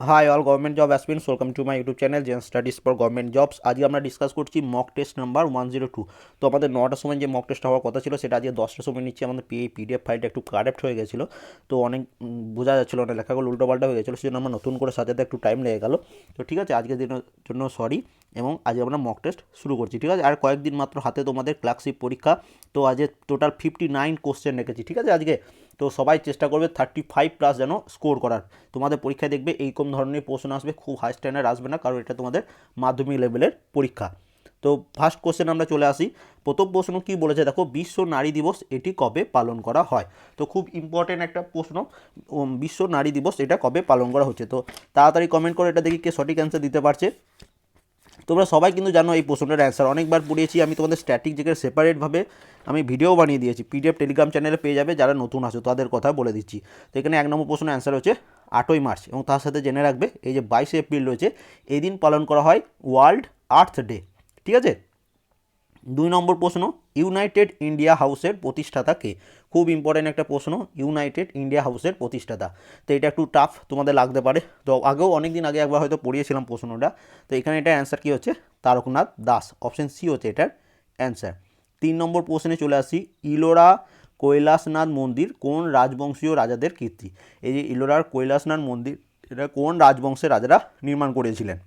Hi all government job aspirants welcome to my YouTube channel gen studies for government jobs আজকে আমরা discuss করছি mock test number one zero two তো আমাদের নটার সময় যে মক টেস্ট হওয়ার কথা ছিল, সেটা আজকে দশটার সময় নিচ্ছি। আমাদের পি পিডিএফ ফাইলটা একটু কারেক্ট হয়ে গেছিল। তো অনেক বোঝা যাচ্ছিল না, লেখাগুলো উল্টোপাল্টা হয়ে গেছিল, সেজন্য আমরা নতুন করে সাজাতে একটু টাইম লেগে গেলো। তো ঠিক আছে, আজকের দিনের জন্য সরি এবং আজকে আমরা মক টেস্ট শুরু করছি। ঠিক আছে, আর কয়েকদিন মাত্র হাতে তোমাদের ক্লাসিক পরীক্ষা। তো আজকে টোটাল ফিফটি নাইন কোশ্চেন রেখেছি। ঠিক আছে, আজকে তো সবাই চেষ্টা করবে থার্টি ফাইভ প্লাস যেন স্কোর করার। তোমাদের পরীক্ষায় দেখবে এইরকম ধরনের প্রশ্ন আসবে, খুব হাই স্ট্যান্ডার্ড আসবে না, কারণ এটা তোমাদের মাধ্যমিক লেভেলের পরীক্ষা। তো ফার্স্ট কোশ্চেন আমরা চলে আসি। প্রথম প্রশ্ন কি বলেছে? দেখো, বিশ্ব নারী দিবস এটি কবে পালন করা হয়? তো খুব ইম্পর্টেন্ট একটা প্রশ্ন। বিশ্ব নারী দিবস এটা কবে পালন করা হচ্ছে? তো তাড়াতাড়ি কমেন্ট করে, এটা দেখি কে সঠিক অ্যান্সার দিতে পারছে। তোমরা সবাই কিন্তু জানো এই প্রশ্নটার অ্যান্সার অনেকবার পড়িয়েছি, আমি তোমাদের স্ট্যাটিক জেকের সেপারেটভাবে আমি ভিডিও বানিয়ে দিয়েছি। পিডিএফ টেলিগ্রাম চ্যানেলে পেয়ে যাবে যারা নতুন আছো, তাদের কথা বলে দিচ্ছি। তো এখানে এক নম্বর প্রশ্নের অ্যান্সার হচ্ছে আটই মার্চ এবং তার সাথে জেনে রাখবে, এই যে বাইশে এপ্রিল রয়েছে, এই দিন পালন করা হয় ওয়ার্ল্ড আর্থ ডে, ঠিক আছে? দুই নম্বর প্রশ্ন ইউনাইটেড ইন্ডিয়া হাউসের প্রতিষ্ঠাতা কে? খুব ইম্পর্ট্যান্ট একটা প্রশ্ন ইউনাইটেড ইন্ডিয়া হাউসের প্রতিষ্ঠাতা। তো এটা একটু টাফ তোমাদের লাগতে পারে। তো আগেও অনেক দিন আগে একবার হয়তো পড়িয়েছিলাম প্রশ্নটা। তো এখানে এটার অ্যান্সার কী হচ্ছে? তারকনাথ দাস। অপশন সি হচ্ছে এটার অ্যান্সার তিন নম্বর প্রশ্নে চলে আসি, ইলোরা কৈলাসনাথ মন্দির কোন রাজবংশীয় রাজাদের কীর্তি? এই যে ইলোরার কৈলাসনাথ মন্দির, এটা কোন রাজবংশের রাজারা নির্মাণ করেছিলেন?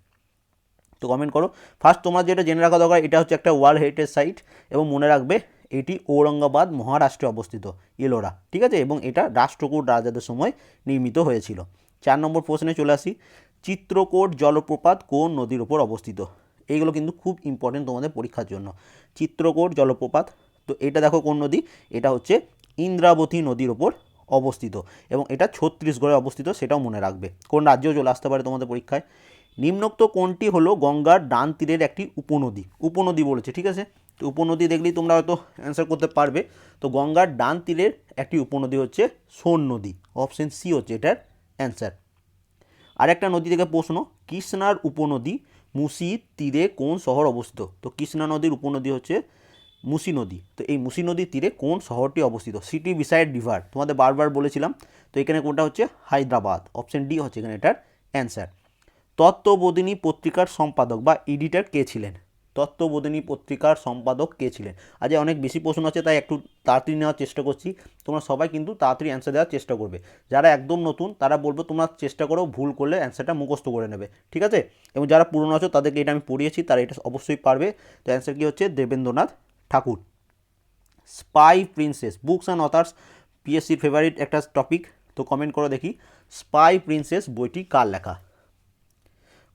তো কমেন্ট করো। ফার্স্ট তোমার যেটা জেনে রাখা দরকার, এটা হচ্ছে একটা ওয়ার্ল্ড হেরিটেজ সাইট এবং মনে রাখবে এটি ঔরঙ্গাবাদ, মহারাষ্ট্রে অবস্থিত ইলোরা ঠিক আছে? এবং এটা রাষ্ট্রকূট রাজাদের সময় নির্মিত হয়েছিল। চার নম্বর প্রশ্নে চলে আসি। চিত্রকোট জলপ্রপাত কোন নদীর ওপর অবস্থিত? এইগুলো কিন্তু খুব ইম্পর্টেন্ট তোমাদের পরীক্ষার জন্য। চিত্রকোট জলপ্রপাত, তো এটা দেখো কোন নদী? এটা হচ্ছে ইন্দ্রাবতী নদীর ওপর অবস্থিত এবং এটা ছত্তিশগড়ে অবস্থিত, সেটাও মনে রাখবে। কোন রাজ্যেও চলে আসতে পারে তোমাদের পরীক্ষায়। নিম্নোক্ত কোনটি হলো গঙ্গার ডান তীরের একটি উপনদী। উপনদী বলেছে, ঠিক আছে? তো উপনদী দেখলেই তোমরা হয়তো অ্যান্সার করতে পারবে। তো গঙ্গার ডান তীরের একটি উপনদী হচ্ছে সোন নদী অপশন সি হচ্ছে এটার অ্যান্সার আরেকটা নদী থেকে প্রশ্ন, কৃষ্ণার উপনদী মুসি তীরে কোন শহর অবস্থিত? তো কৃষ্ণা নদীর উপনদী হচ্ছে মুসি নদী। তো এই মুসি নদীর তীরে কোন শহরটি অবস্থিত? সিটি বিসাইড রিভার তোমাদের বারবার বলেছিলাম। তো এখানে কোনটা হচ্ছে? হায়দ্রাবাদ অপশন ডি হচ্ছে এখানে এটার অ্যান্সার তত্ত্ববোধিনী পত্রিকার সম্পাদক বা এডিটার কে ছিলেন? তত্ত্ববোধিনী পত্রিকার সম্পাদক কে ছিলেন? আজ অনেক বেশি প্রশ্ন আছে, তাই একটু তাড়াতাড়ি নেওয়ার চেষ্টা করছি। তোমরা সবাই কিন্তু তাড়াতাড়ি অ্যান্সার দেওয়ার চেষ্টা করবে। যারা একদম নতুন, তারা বলব তোমরা চেষ্টা করো, ভুল করলে অ্যান্সারটা মুখস্থ করে নেবে। ঠিক আছে? এবং যারা পুরনো আছো, তাদেরকে এটা আমি পড়িয়েছি, তারা এটা অবশ্যই পারবে। তো অ্যান্সার কী হচ্ছে? Debendranath Thakur. Spy princess books and authors পিএসসির favourite একটা টপিক তো কমেন্ট করো দেখি। স্পাই প্রিন্সেস বইটি কার লেখা?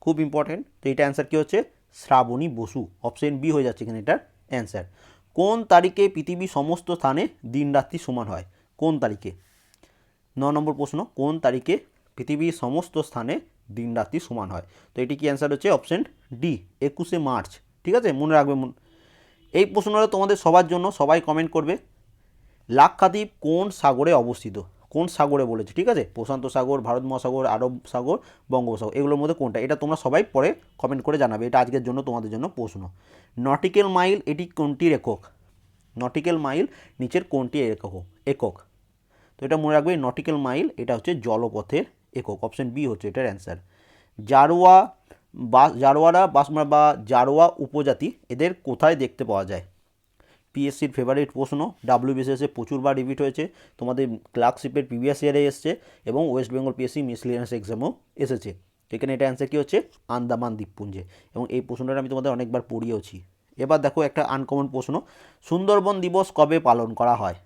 খুব ইম্পর্টেন্ট তো এটা অ্যান্সার কী হচ্ছে? শ্রাবণী বসু। অপশন বি হয়ে যাচ্ছে এখানে এটার অ্যান্সার কোন তারিখে পৃথিবীর সমস্ত স্থানে দিন রাত্রি সমান হয়? কোন তারিখে? ন নম্বর প্রশ্ন, কোন তারিখে পৃথিবীর সমস্ত স্থানে দিন রাত্রি সমান হয়? তো এটি কি অ্যান্সার হচ্ছে? অপশন ডি একুশে মার্চ। ঠিক আছে? মনে রাখবে মন- এই প্রশ্নটা তোমাদের সবার জন্য সবাই কমেন্ট করবে। লাক্ষাদ্বীপ কোন সাগরে অবস্থিত? কোন সাগরে বলেছে, ঠিক আছে? প্রশান্ত সাগর, ভারত মহাসাগর, আরব সাগর, বঙ্গোপসাগর, এগুলোর মধ্যে কোনটা? এটা তোমরা সবাই পরে কমেন্ট করে জানাবে। এটা আজকের জন্য তোমাদের জন্য প্রশ্ন। নটিক্যাল মাইল এটি কোনটির একক? নটিক্যাল মাইল নিচের কোনটি একক? একক। তো এটা মনে রাখবে, নটিক্যাল মাইল এটা হচ্ছে জলপথের একক। অপশন বি হচ্ছে এটার অ্যান্সার জারোয়া বা জারোয়ারা বাসমা বা জারোয়া উপজাতি এদের কোথায় দেখতে পাওয়া যায়? পিএসসির ফেভারিট প্রশ্ন। ডাব্লিউবিসিএসে প্রচুরবার রিপিট হয়েছে। তোমাদের ক্লার্কশিপের প্রিভিয়াস ইয়ারে এসছে এবং ওয়েস্ট বেঙ্গল পিএসসি মিসলিনিয়াস এক্সামও এসেছে। এখানে এটা অ্যান্সার কী হচ্ছে? আন্দামান দ্বীপপুঞ্জে এবং এই প্রশ্নটা আমি তোমাদের অনেকবার পড়িয়েওছি। এবার দেখো একটা আনকমন প্রশ্ন। সুন্দরবন দিবস কবে পালন করা হয়?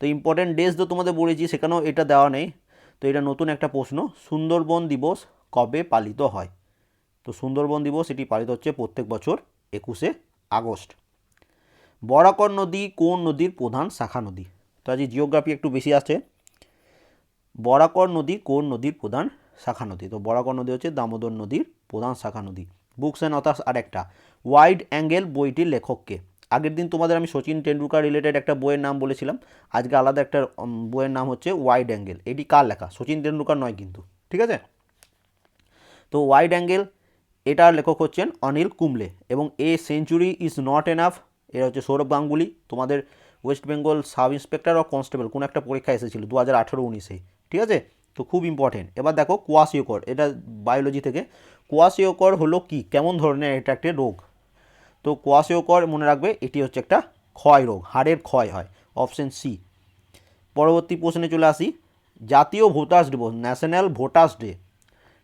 তো ইম্পর্টেন্ট ডেজ তো তোমাদের বলেছি, সেখানেও এটা দেওয়া নেই। তো এটা নতুন একটা প্রশ্ন। সুন্দরবন দিবস কবে পালিত হয়? তো সুন্দরবন দিবস এটি পালিত হচ্ছে প্রত্যেক বছর একুশে আগস্ট। বরাকর নদী কোন নদীর প্রধান শাখা নদী? তো আজ জিওগ্রাফি একটু বেশি আছে বরাকর নদী কোন নদীর প্রধান শাখা নদী? তো বরাকর নদী হচ্ছে দামোদর নদীর প্রধান শাখা নদী। বুকস অ্যান্ড অথার্স আর একটা। ওয়াইড অ্যাঙ্গেল বইটির লেখককে। আগের দিন তোমাদের আমি সচিন টেন্ডুলকার রিলেটেড একটা বইয়ের নাম বলেছিলাম। আজকে আলাদা একটা বইয়ের নাম হচ্ছে ওয়াইড অ্যাঙ্গেল এটি কার লেখা? সচিন টেন্ডুলকার নয় কিন্তু। ঠিক আছে? তো ওয়াইড অ্যাঙ্গেল এটার লেখক হচ্ছেন অনিল কুমলে এবং A century is not enough এরা হচ্ছে সৌরভ গাঙ্গুলি, তোমাদের West Bengal sub inspector of constable, কোনো একটা পরীক্ষা এসেছিল দু হাজার আঠেরো উনিশে, ঠিক আছে? তো খুব ইম্পর্টেন্ট এবার দেখো কোয়াশিওকর, এটা বায়োলজি থেকে। কোয়াশিওকর হলো কি? কেমন ধরনের এটা একটা রোগ? তো কোয়াশিওকর মনে রাখবে, এটি হচ্ছে একটা ক্ষয় রোগ, হাড়ের ক্ষয় হয় অপশন সি পরবর্তী প্রশ্নে চলে আসি। জাতীয় ভোটার্স দিবস national voters day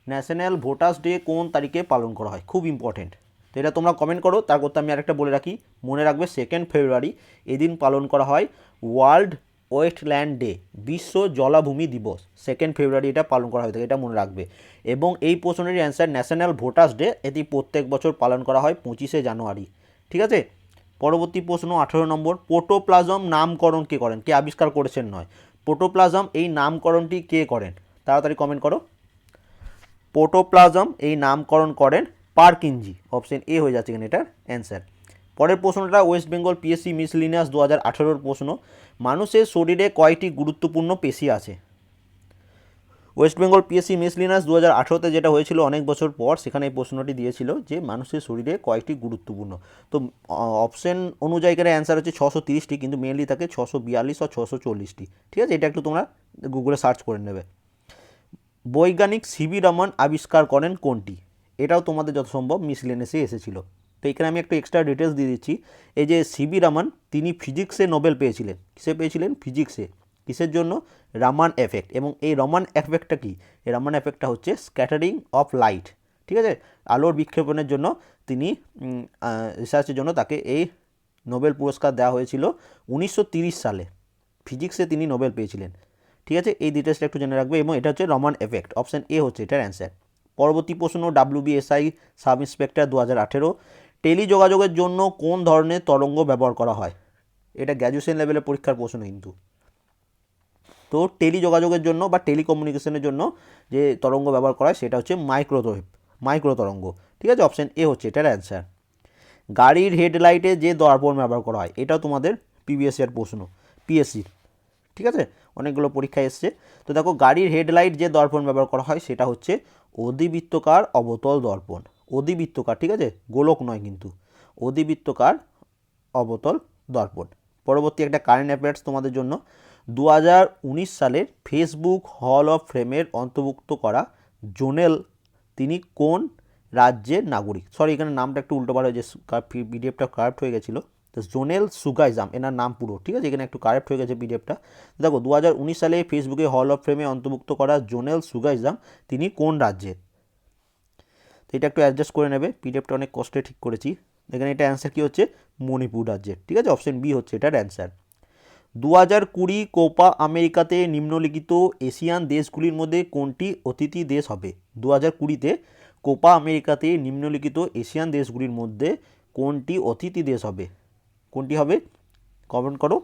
national voters day কোন তারিখে পালন করা হয়? খুব ইম্পর্টেন্ট তো এটা তোমরা কমেন্ট করো তার করতে আমি আরেকটা বলে রাখি। মনে রাখবে সেকেন্ড ফেব্রুয়ারি এদিন পালন করা হয় ওয়ার্ল্ড ওয়েস্টল্যান্ড ডে বিশ্ব জলাভূমি দিবস। সেকেন্ড ফেব্রুয়ারি এটা পালন করা হয়ে থাকে, এটা মনে রাখবে। এবং এই প্রশ্নের অ্যান্সার ন্যাশনাল ভোটার্স ডে এটি প্রত্যেক বছর পালন করা হয় পঁচিশে জানুয়ারি। ঠিক আছে? পরবর্তী প্রশ্ন, আঠেরো নম্বর পোটোপ্লাজম নামকরণ কে করেন? কে আবিষ্কার করেছেন নয়। পোটোপ্লাজম এই নামকরণটি কে করেন? তাড়াতাড়ি কমেন্ট করো। পোটোপ্লাজম এই নামকরণ করেন পার্কিনজি অপশন এ হয়ে যাচ্ছে এখানে এটার অ্যান্সার। পরের প্রশ্নটা, ওয়েস্ট বেঙ্গল পিএসসি মিসলিনিয়াস দু হাজার প্রশ্ন, মানুষের শরীরে কয়টি গুরুত্বপূর্ণ পেশি আছে? ওয়েস্ট বেঙ্গল পিএসসি মিসলিনাস দু হাজার আঠেরোতে যেটা হয়েছিল অনেক বছর পর, সেখানে এই প্রশ্নটি দিয়েছিল যে মানুষের শরীরে কয়েকটি গুরুত্বপূর্ণ। তো অপশন অনুযায়ী এখানে অ্যান্সার হচ্ছে ছশো তিরিশটি, কিন্তু মেনলি থাকে ছশো বিয়াল্লিশ ও ছশো চল্লিশটি। ঠিক আছে? এটা একটু তোমরা গুগলে সার্চ করে নেবে। বৈজ্ঞানিক সিবি রমন আবিষ্কার করেন কোনটি? এটাও তোমাদের যত সম্ভব মিসলেনেসে এসেছিল। তো এখানে আমি একটু এক্সট্রা ডিটেলস দিয়ে দিচ্ছি। এই যে সিবি রামান তিনি ফিজিক্সে নোবেল পেয়েছিলেন। কিসে পেয়েছিলেন? ফিজিক্সে কিসের জন্য? রামান এফেক্ট এবং এই রমান এফেক্টটা কি? এই রামান এফেক্টটা হচ্ছে স্ক্যাটারিং অফ লাইট ঠিক আছে? আলোর বিক্ষেপণের জন্য তিনি রিসার্চের জন্য তাকে এই নোবেল পুরস্কার দেওয়া হয়েছিল উনিশশো সালে। ফিজিক্সে তিনি নোবেল পেয়েছিলেন। ঠিক আছে? এই ডিটেলসটা একটু জেনে রাখবে এবং এটা হচ্ছে রমান এফেক্ট অপশান এ হচ্ছে এটার অ্যান্সার পরবর্তী প্রশ্ন ডাব্লিউবিএসআই সাব ইন্সপেক্টর দু হাজার আঠেরো, টেলিযোগাযোগের জন্য কোন ধরনের তরঙ্গ ব্যবহার করা হয়? এটা গ্র্যাজুয়েশন লেভেলের পরীক্ষার প্রশ্ন কিন্তু। তো টেলিযোগাযোগের জন্য বা টেলিকমিউনিকেশনের জন্য যে তরঙ্গ ব্যবহার করা হয়, সেটা হচ্ছে মাইক্রোওয়েভ মাইক্রো তরঙ্গ ঠিক আছে? অপশান এ হচ্ছে এটার অ্যান্সার। গাড়ির হেডলাইটে যে দর্পণ ব্যবহার করা হয়, এটাও তোমাদের পিবিএসসি এর প্রশ্ন, পিএসসির। ঠিক আছে? অনেকগুলো পরীক্ষায় এসছে। তো দেখো, গাড়ির হেডলাইট যে দর্পণ ব্যবহার করা হয়, সেটা হচ্ছে অধিবৃত্তকার অবতল দর্পণ। অধিবৃত্তকার, ঠিক আছে? গোলক নয় কিন্তু। অধিবৃত্তকার অবতল দর্পণ। পরবর্তী একটা কারেন্ট অ্যাফেয়ার্স তোমাদের জন্য। দু হাজার উনিশ সালের ফেসবুক হল অফ ফ্রেমের অন্তর্ভুক্ত করা জোনেল তিনি কোন রাজ্যের নাগরিক? সরি এখানে নামটা একটু উল্টোপাল্টা হয়ে যে পিডিএফটা কারেক্ট হয়ে গেছিল। তো জোনেল সুগাইজাম এনার নাম পুরো, ঠিক আছে? এখানে একটু কারেক্ট হয়ে গেছে পিডিএফটা দেখো দু হাজার উনিশ সালে ফেসবুকে হল অফ ফ্রেমে অন্তর্ভুক্ত করা জোনেল সুগাইজাম তিনি কোন রাজ্যের তো এটা একটু অ্যাডজাস্ট করে নেবে। পিডিএফটা অনেক কষ্টে ঠিক করেছি। এখানে এটা অ্যান্সার কী হচ্ছে? মণিপুর রাজ্যের, ঠিক আছে? অপশন বি হচ্ছে এটার অ্যান্সার দু হাজার কুড়ি কোপা আমেরিকাতে নিম্নলিখিত এশিয়ান দেশগুলির মধ্যে কোনটি অতিথি দেশ হবে? দু হাজার কুড়িতে কোপা আমেরিকাতে নিম্নলিখিত এশিয়ান দেশগুলির মধ্যে কোনটি অতিথি দেশ হবে? কোনটি হবে? কমেন্ট করো।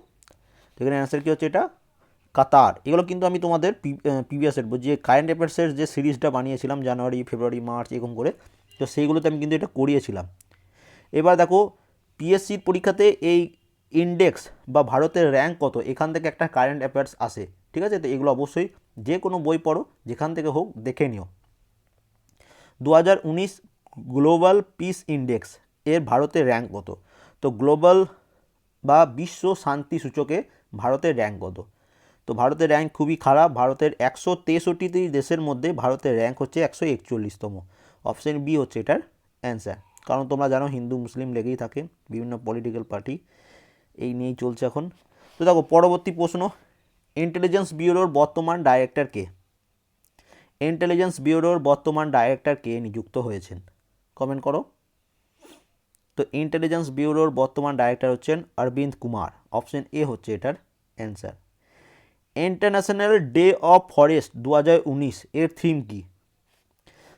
তো এখানে অ্যান্সার কী হচ্ছে এটা? কাতার। এগুলো কিন্তু আমি তোমাদের প্রিভিয়াসের যে কারেন্ট অ্যাফেয়ার্সের যে সিরিজটা বানিয়েছিলাম, জানুয়ারি, ফেব্রুয়ারি, মার্চ, এরকম করে, তো সেইগুলোতে আমি কিন্তু এটা করিয়েছিলাম। এবার দেখো পিএসসির পরীক্ষাতে এই ইন্ডেক্স বা ভারতের র্যাঙ্ক কত? এখান থেকে একটা কারেন্ট অ্যাফেয়ার্স আসে, ঠিক আছে? তো এগুলো অবশ্যই যে কোনো বই পড়ো, যেখান থেকে হোক দেখে নিও। দু হাজার উনিশ গ্লোবাল পিস ইন্ডেক্স এর ভারতের র্যাঙ্ক কত? তো গ্লোবাল বা বিশ্ব শান্তি সূচকে ভারতের র্যাঙ্ক কত? তো ভারতের র্যাঙ্ক খুবই খারাপ। ভারতের একশো তেষট্টিটি দেশের মধ্যে ভারতের র্যাঙ্ক হচ্ছে একশো একচল্লিশতম। অপশান বি হচ্ছে এটার অ্যান্সার কারণ তোমরা জানো, হিন্দু, মুসলিম লেগেই থাকে, বিভিন্ন পলিটিক্যাল পার্টি এই নিয়েই চলছে এখন। তো দেখো, পরবর্তী প্রশ্ন ইন্টেলিজেন্স ব্যুরোর বর্তমান ডাইরেক্টর কে? ইন্টেলিজেন্স ব্যুরোর বর্তমান ডাইরেক্টর কে নিযুক্ত হয়েছেন? কমেন্ট করো। তো ইন্টেলিজেন্স ব্যুরোর বর্তমান ডাইরেক্টর হচ্ছেন অরবিন্দ কুমার। অপশন এ হচ্ছে এটার answer international day of forest দু হাজার উনিশ, এর থিম কী?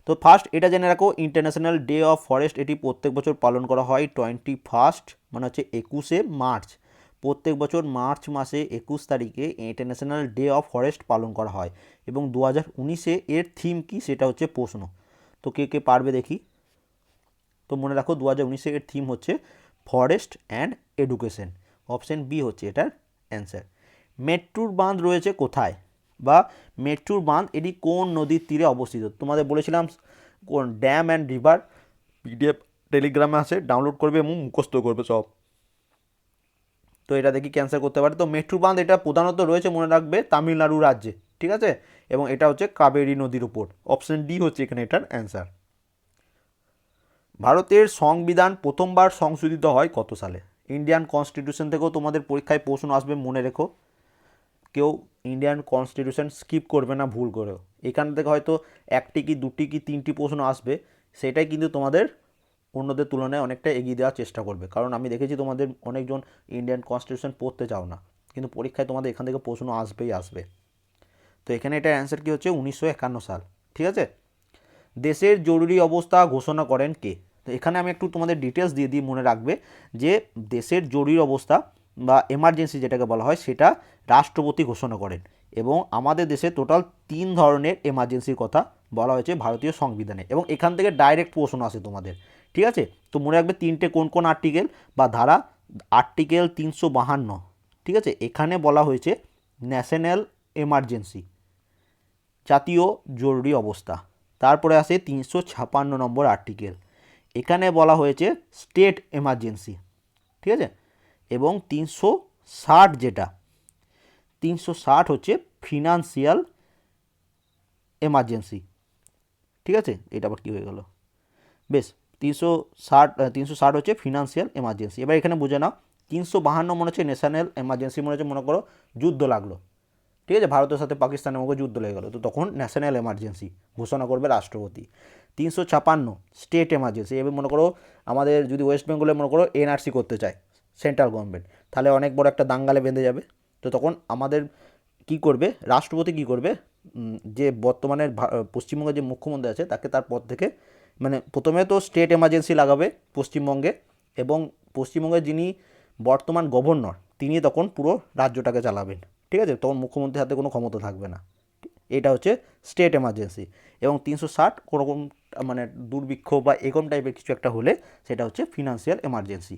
তো ফার্স্ট এটা জেনে রাখো ইন্টারন্যাশনাল ডে অফ ফরেস্ট এটি প্রত্যেক বছর পালন করা হয় টোয়েন্টি ফার্স্ট মানে হচ্ছে একুশে মার্চ। প্রত্যেক বছর মার্চ মাসে একুশ তারিখে ইন্টারন্যাশনাল ডে অফ ফরেস্ট পালন করা হয়। এবং দু হাজার উনিশে এর থিম কী সেটা হচ্ছে প্রশ্ন। তো কে কে পারবে দেখি। তো মনে রাখো দু হাজার উনিশে এর থিম হচ্ছে forest and education option B হচ্ছে এটার অ্যান্সার মেট্রোর বাঁধ রয়েছে কোথায়? বা মেট্রোর বাঁধ এটি কোন নদীর তীরে অবস্থিত? তোমাদের বলেছিলাম কোন ড্যাম অ্যান্ড রিভার পিডিএফ টেলিগ্রামে আছে ডাউনলোড করবে এবং মুখস্থ করবে সব। তো এটা দেখি ক্যান্সেল করতে পারে। তো মেট্রো বাঁধ এটা প্রধানত রয়েছে মনে রাখবে তামিলনাড়ু রাজ্যে, ঠিক আছে? এবং এটা হচ্ছে কাবেরী নদীর উপর। অপশন ডি হচ্ছে এখানে এটার অ্যান্সার ভারতের সংবিধান প্রথমবার সংশোধিত হয় কত সালে? ইন্ডিয়ান কনস্টিটিউশন থেকেও তোমাদের পরীক্ষায় প্রশ্ন আসবে, মনে রেখো। কেউ ইন্ডিয়ান কনস্টিটিউশন স্কিপ করবে না, ভুল করেও। এখান থেকে হয়তো একটি কি, দুটি কি, তিনটি প্রশ্ন আসবে, সেটাই কিন্তু তোমাদের অন্যদের তুলনায় অনেকটা এগিয়ে দেওয়ার চেষ্টা করবে। কারণ আমি দেখেছি তোমাদের অনেকজন ইন্ডিয়ান কনস্টিটিউশন পড়তে চাও না, কিন্তু পরীক্ষায় তোমাদের এখান থেকে প্রশ্ন আসবেই আসবে। তো এখানে এটার অ্যান্সার কী হচ্ছে? উনিশশো একান্ন সাল, ঠিক আছে? দেশের জরুরি অবস্থা ঘোষণা করেন কে? এখানে আমি একটু তোমাদের ডিটেলস দিয়ে দিই, মনে রাখবে যে দেশের জরুরি অবস্থা বা এমার্জেন্সি যেটাকে বলা হয়, সেটা রাষ্ট্রপতি ঘোষণা করেন এবং আমাদের দেশে টোটাল তিন ধরনের এমার্জেন্সির কথা বলা হয়েছে ভারতীয় সংবিধানে এবং এখান থেকে ডাইরেক্ট প্রশ্ন আসে তোমাদের, ঠিক আছে? তো মনে রাখবে তিনটে কোন কোন আর্টিকেল বা ধারা আর্টিকেল তিনশো বাহান্ন, ঠিক আছে? এখানে বলা হয়েছে ন্যাশনাল এমার্জেন্সি জাতীয় জরুরি অবস্থা, তারপরে আসে তিনশো ছাপান্ন নম্বর আর্টিকেল এখানে বলা হয়েছে স্টেট এমার্জেন্সি, ঠিক আছে? এবং তিনশো ষাট যেটা, তিনশো ষাট হচ্ছে ফিনান্সিয়াল এমার্জেন্সি, ঠিক আছে? এটা আবার কী হয়ে গেল? বেশ, তিনশো ষাট তিনশো ষাট হচ্ছে ফিনান্সিয়াল এমার্জেন্সি। এবার এখানে বুঝে নাও, তিনশো বাহান্ন মনে হচ্ছে ন্যাশনাল এমার্জেন্সি মনে হচ্ছে, মনে করো যুদ্ধ লাগল, ঠিক আছে? ভারতের সাথে পাকিস্তানের মধ্যে যুদ্ধ লেগে গেলো, তো তখন ন্যাশনাল এমার্জেন্সি ঘোষণা করবে রাষ্ট্রপতি। তিনশো ছাপান্ন স্টেট এমার্জেন্সি এবার মনে করো আমাদের যদি ওয়েস্ট বেঙ্গলে মনে করো এনআরসি করতে চায়, সেন্ট্রাল গভর্নমেন্ট, তাহলে অনেক বড় একটা দাঙ্গালে বেঁধে যাবে। তো তখন আমাদের কি করবে, রাষ্ট্রপতি কি করবে যে বর্তমানের ভা- পশ্চিমবঙ্গের যে মুখ্যমন্ত্রী আছে, তাকে তার পদ থেকে মানে প্রথমে তো স্টেট এমার্জেন্সি লাগাবে পশ্চিমবঙ্গে এবং পশ্চিমবঙ্গের যিনি বর্তমান গভর্নর, তিনি তখন পুরো রাজ্যটাকে চালাবেন। ঠিক আছে? তখন মুখ্যমন্ত্রীর হাতে কোনো ক্ষমতা থাকবে না। এটা হচ্ছে স্টেট এমার্জেন্সি এবং তিনশো ষাট কোনোরকম মানে দুর্ভিক্ষ বা এরকম টাইপের কিছু একটা হলে সেটা হচ্ছে ফিনান্সিয়াল এমার্জেন্সি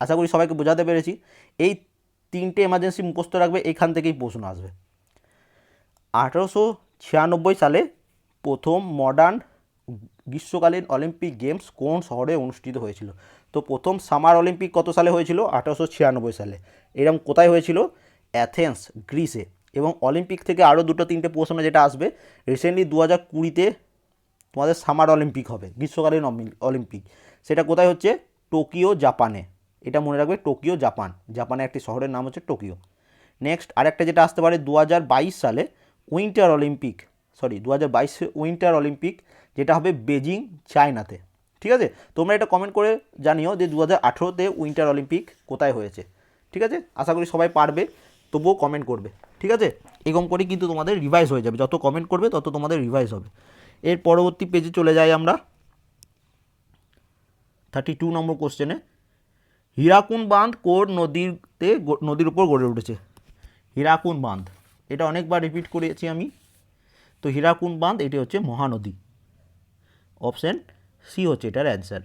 আশা করি সবাইকে বোঝাতে পেরেছি। এই তিনটে এমার্জেন্সি মুখস্থ রাখবে, এখান থেকেই প্রশ্ন আসবে। আঠারোশো ছিয়ানব্বই সালে প্রথম মডার্ন গ্রীষ্মকালীন অলিম্পিক গেমস কোন শহরে অনুষ্ঠিত হয়েছিল? তো প্রথম সামার অলিম্পিক কত সালে হয়েছিল? আঠারোশো ছিয়ানব্বই সালে। এরকম কোথায় হয়েছিল? অ্যাথেন্স গ্রিসে এবং অলিম্পিক থেকে আরও দুটো তিনটে প্রশ্ন যেটা আসবে রিসেন্টলি দু হাজার কুড়িতে তোমাদের সামার অলিম্পিক হবে, গ্রীষ্মকালীন অলিম্পিক সেটা কোথায় হচ্ছে? টোকিও জাপানে এটা মনে রাখবে টোকিও জাপান জাপানের একটি শহরের নাম হচ্ছে টোকিও নেক্সট আরেকটা যেটা আসতে পারে দু হাজার বাইশ সালে উইন্টার অলিম্পিক সরি দু হাজার বাইশে উইন্টার অলিম্পিক যেটা হবে বেজিং চায়নাতে ঠিক আছে? তোমরা এটা কমেন্ট করে জানিও যে দু হাজার আঠেরোতে উইন্টার অলিম্পিক কোথায় হয়েছে। ঠিক আছে? আশা করি সবাই পারবে। তবুও কমেন্ট করবে, ঠিক আছে? এরকম করেই কিন্তু তোমাদের রিভাইজ হয়ে যাবে। যত কমেন্ট করবে, তত তোমাদের রিভাইজ হবে। এর পরবর্তী পেজে চলে যাই আমরা। থার্টি টু নম্বর কোশ্চেনে হীরাকুন বাঁধ কোর নদীতে নদীর উপর গড়ে উঠেছে। হীরাকুন বাঁধ। এটা অনেকবার রিপিট করেছি আমি। তো হীরাকুন বাঁধ, এটি হচ্ছে মহানদী। অপশন সি হচ্ছে এটার অ্যান্সার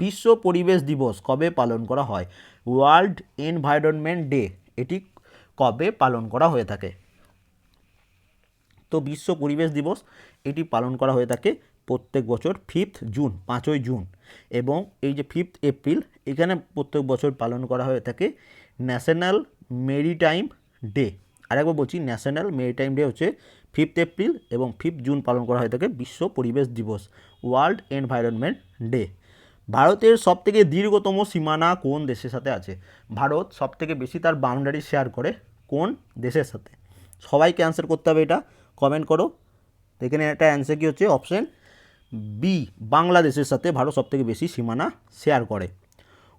বিশ্ব পরিবেশ দিবস কবে পালন করা হয়? ওয়ার্ল্ড এনভায়রনমেন্ট ডে এটি কবে পালন করা হয়ে থাকে। তো বিশ্ব পরিবেশ দিবস, এটি পালন করা হয়ে থাকে প্রত্যেক বছর ফিফথ জুন পাঁচই জুন এবং এই যে ফিফথ এপ্রিল এখানে প্রত্যেক বছর পালন করা হয়ে থাকে ন্যাশনাল মেরিটাইম ডে আরেকবার বলছি ন্যাশনাল মেরিটাইম ডে হচ্ছে ফিফথ এপ্রিল এবং ফিফথ জুন পালন করা হয়ে থাকে বিশ্ব পরিবেশ দিবস ওয়ার্ল্ড এনভায়রনমেন্ট ডে ভারতের সবথেকে দীর্ঘতম সীমানা কোন দেশের সাথে আছে? ভারত সবথেকে বেশি তার বাউন্ডারি শেয়ার করে কোন দেশের সাথে? সবাইকে অ্যান্সার করতে হবে এটা। কমেন্ট করো। এখানে একটা অ্যান্সার কি হচ্ছে? অপশন বি বাংলাদেশের সাথে ভারত সবথেকে বেশি সীমানা শেয়ার করে।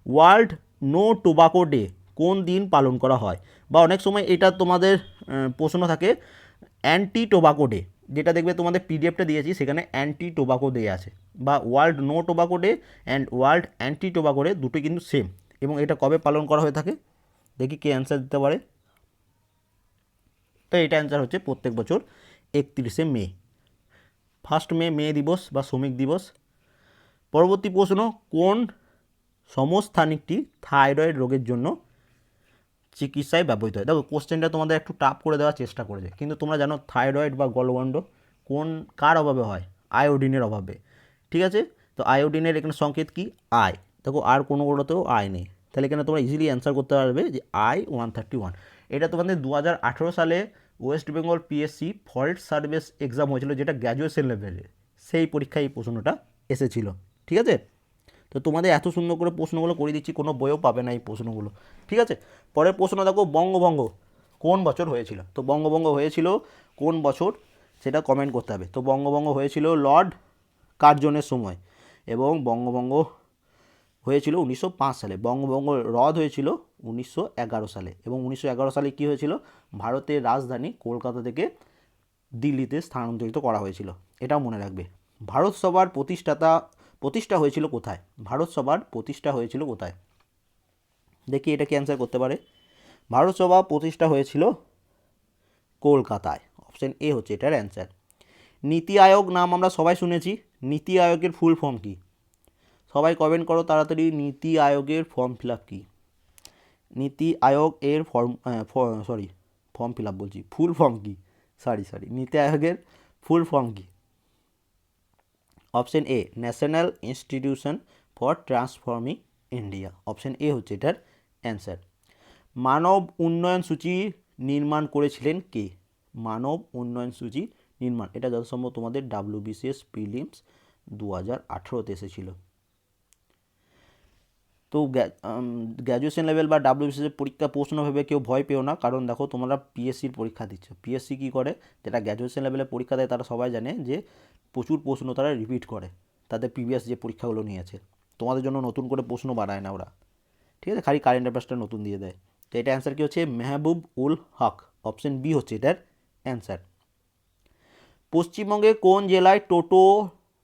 ওয়ার্ল্ড নো টোবাকো ডে কোন দিন পালন করা হয়? বা অনেক সময় এটা তোমাদের প্রশ্ন থাকে অ্যান্টি টোবাকো ডে যেটা দেখবে তোমাদের পিডিএফটা দিয়েছি, সেখানে অ্যান্টি টোবাকো ডে আছে। বা world no tobacco day and world anti tobacco day দুটোই কিন্তু সেম এবং এটা কবে পালন করা হয়ে থাকে? দেখি কে অ্যান্সার দিতে পারে। তো এটা অ্যান্সার হচ্ছে প্রত্যেক বছর একত্রিশে মে। ফার্স্ট মে মে দিবস বা শ্রমিক দিবস। পরবর্তী প্রশ্ন, কোন সমস্থানিকটি থাইরয়েড রোগের জন্য চিকিৎসায় ব্যবহৃত হয়। দেখো কোশ্চেনটা তোমাদের একটু টাফ করে দেওয়ার চেষ্টা করেছে। কিন্তু তোমরা জানো থাইরয়েড বা গলগণ্ড কোন, কার অভাবে হয়? আয়োডিনের অভাবে। ঠিক আছে? তো আয়োডিনের এখানে সংকেত কি? আয় দেখো, আর কোনো কোনোতেও আয় নেই। তাহলে এখানে তোমরা ইজিলি অ্যান্সার করতে পারবে যে আই ওয়ান থার্টি ওয়ান এটা তোমাদের দু হাজার আঠেরো সালে West Bengal PSC forest service exam হয়েছিল, যেটা গ্র্যাজুয়েশন লেভেলে সেই পরীক্ষায় এই প্রশ্নটা এসেছিল। ঠিক আছে? তো তোমাদের এত সুন্দর করে প্রশ্নগুলো করে দিচ্ছি, কোনো বইও পাবে না এই প্রশ্নগুলো। ঠিক আছে? পরের প্রশ্ন দেখো, বঙ্গভঙ্গ কোন বছর হয়েছিল? তো বঙ্গভঙ্গ হয়েছিল কোন বছর? সেটা কমেন্ট করতে হবে। তো বঙ্গভঙ্গ হয়েছিল লর্ড কার্জনের সময় এবং বঙ্গভঙ্গ হয়েছিল উনিশশো পাঁচ সালে। বঙ্গভঙ্গ রদ হয়েছিল উনিশশো এগারো সালে এবং উনিশশো এগারো সালে কী হয়েছিল? ভারতের রাজধানী কলকাতা থেকে দিল্লিতে স্থানান্তরিত করা হয়েছিল। এটাও মনে রাখবে। ভারত সভার প্রতিষ্ঠাতা প্রতিষ্ঠা হয়েছিল কোথায়? ভারত সভার প্রতিষ্ঠা হয়েছিল কোথায়? দেখি এটা কি অ্যান্সার করতে পারে। ভারত সভা প্রতিষ্ঠা হয়েছিল কলকাতায়। অপশন এ হচ্ছে এটার অ্যান্সার নীতি আয়োগ নাম আমরা সবাই শুনেছি। নীতি আয়োগের ফুল ফর্ম কী? সবাই কমেন্ট করো, তাড়াতাড়ি নীতি আয়োগের ফর্ম ফিল আপ কী? নীতি আয়োগ এর form sorry form fill up বলছি। ফুল ফর্ম কী? সরি সরি নীতি আয়োগের full form key? Option A, National Institution for Transforming India. Option A হচ্ছে এটার অ্যান্সার। মানব উন্নয়ন সূচি নির্মাণ করেছিলেন কে? মানব উন্নয়ন সূচি নির্মাণ। এটা যথাসম্ভব তোমাদের ডাব্লিউবিসিএস প্রিলিমস দু হাজার আঠেরোতে এসেছিল। তো গ্র্যাজুয়েশন লেভেল বা ডাব্লিউবিসিএস পরীক্ষা প্রশ্ন ভেবে কেউ ভয় পেও না। কারণ দেখো তোমরা পিএসসির পরীক্ষা দিচ্ছ। পিএসসি কী করে? যেটা গ্র্যাজুয়েশন লেভেলে পরীক্ষা দেয় তারা সবাই জানে যে প্রচুর প্রশ্ন তারা রিপিট করে। তাদের প্রিভিয়াস যে পরীক্ষাগুলো নিয়েছে। তোমাদের জন্য নতুন করে প্রশ্ন বাড়ায় না ওরা। ঠিক আছে? খালি কারেন্ট অ্যাফেয়ার্সটা নতুন দিয়ে দেয়। তো এটা অ্যান্সার কী হচ্ছে? মেহবুব উল হক। অপশন বি হচ্ছে এটার অ্যান্সার পশ্চিমবঙ্গে কোন জেলায় টোটো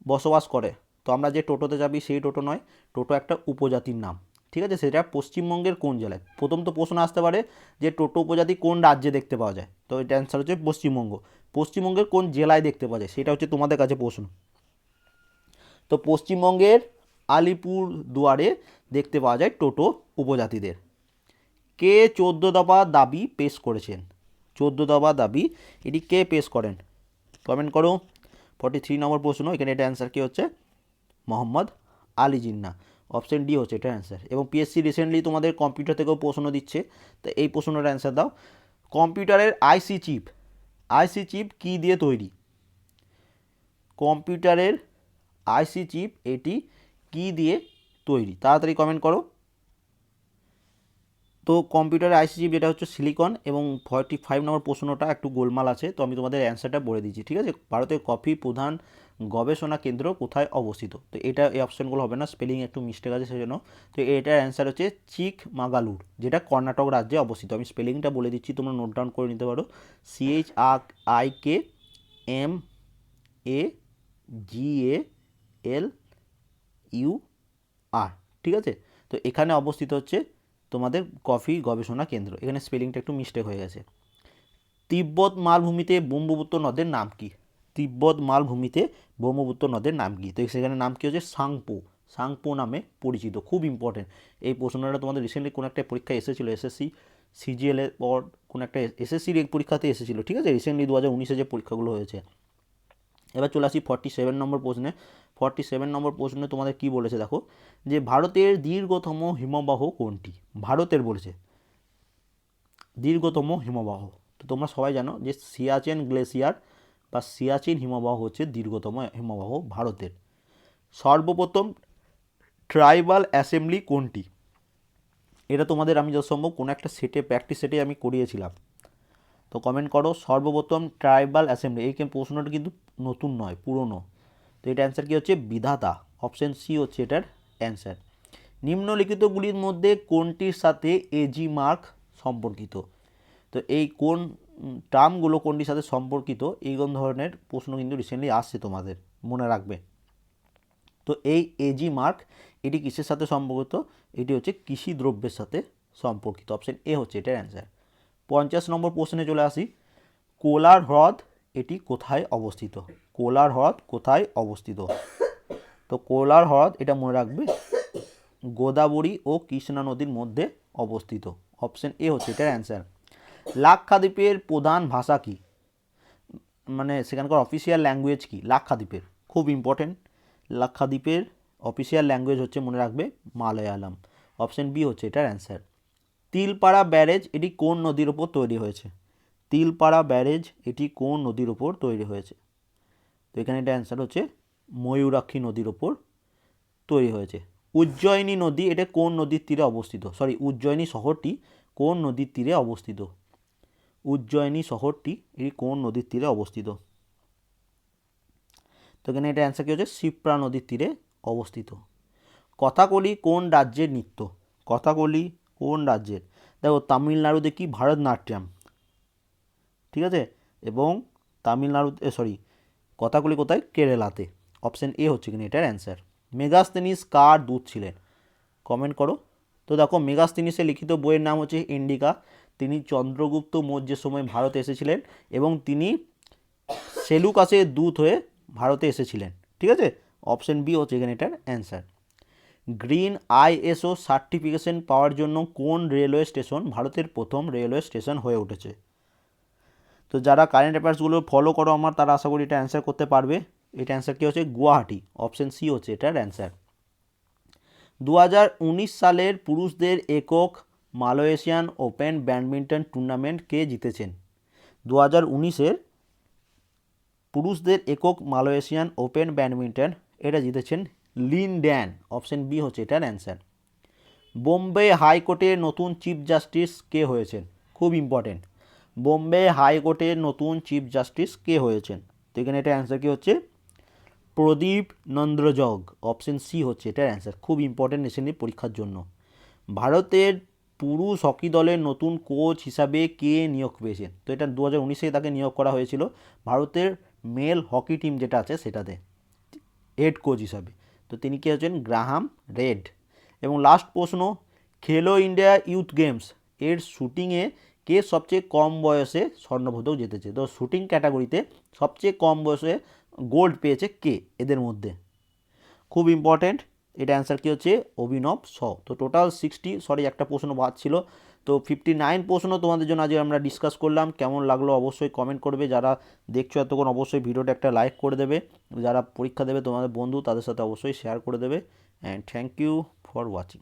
বসবাস করে? তো আমরা যে টোটোতে যাবি সেই টোটো নয়, টোটো একটা উপজাতির নাম। ঠিক আছে? সেটা পশ্চিমবঙ্গের কোন জেলায়? প্রথম তো প্রশ্ন আসতে পারে যে টোটো উপজাতি কোন রাজ্যে দেখতে পাওয়া যায়? তো এটা অ্যান্সার হচ্ছে পশ্চিমবঙ্গ। পশ্চিমবঙ্গের কোন জেলায় দেখতে পাওয়া যায়? সেটা হচ্ছে তোমাদের কাছে প্রশ্ন। তো পশ্চিমবঙ্গের আলিপুর দুয়ারে দেখতে পাওয়া যায় টোটো উপজাতিদের। কে চোদ্দ দফা দাবি পেশ করেছেন? চোদ্দ দফা দাবি। এটি কে পেশ করেন? কমেন্ট করো। ফর্টি থ্রি নম্বর প্রশ্ন। এখানে এটা অ্যান্সার কী হচ্ছে? মোহাম্মদ আলী জিন্না। অপশন ডি হচ্ছে এটা অ্যান্সার এবং পিএসসি রিসেন্টলি তোমাদের কম্পিউটার থেকেও প্রশ্ন দিচ্ছে। তো এই প্রশ্নটার অ্যান্সার দাও। কম্পিউটারের আইসি চিপ আইসি চিপ কী দিয়ে তৈরি? কম্পিউটারের আইসি চিপ এটি কী দিয়ে তৈরি? তাড়াতাড়ি কমেন্ট করো। তো কম্পিউটারের আইসি চিপ যেটা হচ্ছে সিলিকন এবং ফর্টি ফাইভ নম্বর প্রশ্নটা একটু গোলমাল আছে। তো আমি তোমাদের অ্যান্সারটা বলে দিচ্ছি। ঠিক আছে? ভারতের কফি প্রধান গবেষণা কেন্দ্র কোথায় অবস্থিত? তো এটা এই অপশানগুলো হবে না স্পেলিং একটু মিস্টেক আছে সেজন্য। তো এটার অ্যান্সার হচ্ছে চিক মাগালুর যেটা কর্ণাটক রাজ্যে অবস্থিত। আমি স্পেলিংটা বলে দিচ্ছি, তোমরা নোট ডাউন করে নিতে পারো। C H I K M A G A L U R ঠিক আছে? তো এখানে অবস্থিত হচ্ছে তোমাদের কফি গবেষণা কেন্দ্র। এখানে স্পেলিংটা একটু মিস্টেক হয়ে গেছে। তিব্বত মালভূমিতে ব্রহ্মপুত্র নদের নাম কি? তিব্বত মালভূমিতে ব্রহ্মপুত্র নদের নাম কি? তো সেখানে নাম কী হচ্ছে? সাংপো। সাংপো নামে পরিচিত। খুব ইম্পর্টেন্ট এই প্রশ্নটা তোমাদের রিসেন্টলি কোনো একটা পরীক্ষা এসেছিল? এসএসসি সিজিএল পর কোনো একটা এসএসসির এক পরীক্ষাতে এসেছিল। ঠিক আছে? রিসেন্টলি দু হাজার উনিশে যে পরীক্ষাগুলো হয়েছে। এবার চলে আসি ফর্টি সেভেন নম্বর প্রশ্নে। ফর্টি সেভেন নম্বর প্রশ্নে তোমাদের কি বলেছে দেখো? যে ভারতের দীর্ঘতম হিমবাহ কোনটি? ভারতের বলেছে। দীর্ঘতম হিমবাহ। তো তোমরা সবাই জানো যে সিয়াচেন গ্লেসিয়ার বা সিয়াচিন হিমবাহ হচ্ছে দীর্ঘতম হিমবাহ ভারতের। সর্বপ্রথম ট্রাইবাল অ্যাসেম্বলি কোনটি? এটা তোমাদের আমি যত সম্ভব কোনো একটা সেটে, প্র্যাকটিস সেটে আমি করিয়েছিলাম। তো কমেন্ট করো, সর্বপ্রথম ট্রাইবাল অ্যাসেম্বলি, এই প্রশ্নটা কিন্তু নতুন নয়, পুরনো। তো এটা অ্যান্সার কী হচ্ছে? বিধাতা। অপশান সি হচ্ছে এটার অ্যান্সার নিম্নলিখিতগুলির মধ্যে কোনটির সাথে এজি মার্ক সম্পর্কিত? তো এই কোন টার্মগুলো কোনটির সাথে সম্পর্কিত, এই ধরনের প্রশ্ন কিন্তু রিসেন্টলি আসছে তোমাদের, মনে রাখবে। তো এই এজি মার্ক এটি কিসের সাথে সম্পর্কিত? এটি হচ্ছে কৃষি দ্রব্যের সাথে সম্পর্কিত। অপশন এ হচ্ছে এটার অ্যান্সার পঞ্চাশ নম্বর প্রশ্নে চলে আসি। কোলার হ্রদ, এটি কোথায় অবস্থিত? কোলার হ্রদ কোথায় অবস্থিত? তো কোলার হ্রদ, এটা মনে রাখবে, গোদাবরী ও কৃষ্ণা নদীর মধ্যে অবস্থিত। অপশন এ হচ্ছে এটার অ্যান্সার লাক্ষাদ্বীপের প্রধান ভাষা কি? মানে সেখানকার অফিসিয়াল ল্যাঙ্গুয়েজ কি? লাক্ষাদ্বীপের। খুব ইম্পর্টেন্ট লাক্ষাদ্বীপের অফিসিয়াল ল্যাঙ্গুয়েজ হচ্ছে, মনে রাখবে, মালয়ালম। অপশন বি হচ্ছে এটার অ্যান্সার তিলপাড়া ব্যারেজ, এটি কোন নদীর ওপর তৈরি হয়েছে? তিলপাড়া ব্যারেজ, এটি কোন নদীর ওপর তৈরি হয়েছে? তো এখানে এটা অ্যান্সার হচ্ছে, ময়ূরাক্ষী নদীর ওপর তৈরি হয়েছে। উজ্জয়িনী নদী, এটা কোন নদীর তীরে অবস্থিত? সরি উজ্জয়িনী শহরটি কোন নদীর তীরে অবস্থিত? উজ্জয়িনী শহরটি এটি কোন নদীর তীরে অবস্থিত? তো এখানে এটা অ্যান্সার কী হচ্ছে? শিপ্রা নদীর তীরে অবস্থিত। কথাকলি কোন রাজ্যের নৃত্য? কথাকলি কোন রাজ্যের? দেখো, তামিলনাড়ুতে কি? ভারতনাট্যম। ঠিক আছে? এবং তামিলনাড়ু সরি কথাগুলি কোথায়? কেরালাতে। অপশান এ হচ্ছে কিনা এটার অ্যান্সার মেগাস্তিনিস কার দূত ছিলেন? কমেন্ট করো। তো দেখো মেগাস্তিনিসে লিখিত বইয়ের নাম হচ্ছে ইন্ডিকা। তিনি চন্দ্রগুপ্ত মৌর্যের সময় ভারতে এসেছিলেন এবং তিনি সেলুকাসের দূত হয়ে ভারতে এসেছিলেন। ঠিক আছে? অপশন বি হচ্ছে এখানে এটার অ্যান্সার। গ্রিন আইএসও সার্টিফিকেশন পাওয়ার জন্য কোন রেলওয়ে স্টেশন ভারতের প্রথম রেলওয়ে স্টেশন হয়ে উঠেছে? তো যারা কারেন্ট অ্যাফেয়ার্সগুলো ফলো করো আমার, তারা আশা করি এটা অ্যান্সার করতে পারবে। এটা অ্যান্সার কী হচ্ছে? গুয়াহাটি। অপশন সি হচ্ছে এটার অ্যান্সার দু হাজার উনিশ সালের পুরুষদের একক মালয়েশিয়ান ওপেন ব্যাডমিন্টন টুর্নামেন্ট কে জিতেছেন? দু হাজার উনিশের পুরুষদের একক মালয়েশিয়ান ওপেন ব্যাডমিন্টন এটা জিতেছেন লিন ড্যান। অপশন বি হচ্ছে এটার অ্যান্সার। বোম্বে হাইকোর্টের নতুন চিফ জাস্টিস কে হয়েছেন? খুব ইম্পর্টেন্ট। বোম্বে হাইকোর্টের নতুন চিফ জাস্টিস কে হয়েছেন? তো এখানে এটা অ্যান্সার কী হচ্ছে? প্রদীপ নন্দ্রজগ। অপশন সি হচ্ছে এটার অ্যান্সার। খুব ইম্পর্টেন্ট এসেনি পরীক্ষার জন্য। ভারতের পুরুষ হকি দলের নতুন কোচ হিসাবে কে নিয়োগ পেয়েছেন তো এটা দু হাজার উনিশে তাকে নিয়োগ করা হয়েছিল। ভারতের মেল হকি টিম যেটা আছে সেটাতে। হেড কোচ হিসাবে। তো তিনি কে হচ্ছেন? Graham red. এবং লাস্ট প্রশ্ন, খেলো ইন্ডিয়া ইউথ গেমস, এর শুটিংয়ে কে সবচেয়ে কম বয়সে স্বর্ণপদক জিতেছে? তো শুটিং ক্যাটাগরিতে সবচেয়ে কম বয়সে গোল্ড পেয়েছে কে? এদের মধ্যে। খুব ইম্পর্ট্যান্ট এটা অ্যান্সার কী হচ্ছে? অভিনব স। তো টোটাল সিক্সটি সরি একটা প্রশ্ন বাদ ছিল। তো ফিফটি নাইন প্রশ্ন তোমাদের জন্য আজকে আমরা ডিসকাস করলাম। কেমন লাগল অবশ্যই কমেন্ট করবে। যারা দেখছ এতক্ষণ অবশ্যই ভিডিওটা একটা লাইক করে দেবে। যারা পরীক্ষা দেবে তোমাদের বন্ধু, তাদের সাথে অবশ্যই শেয়ার করে দেবে। And thank you for watching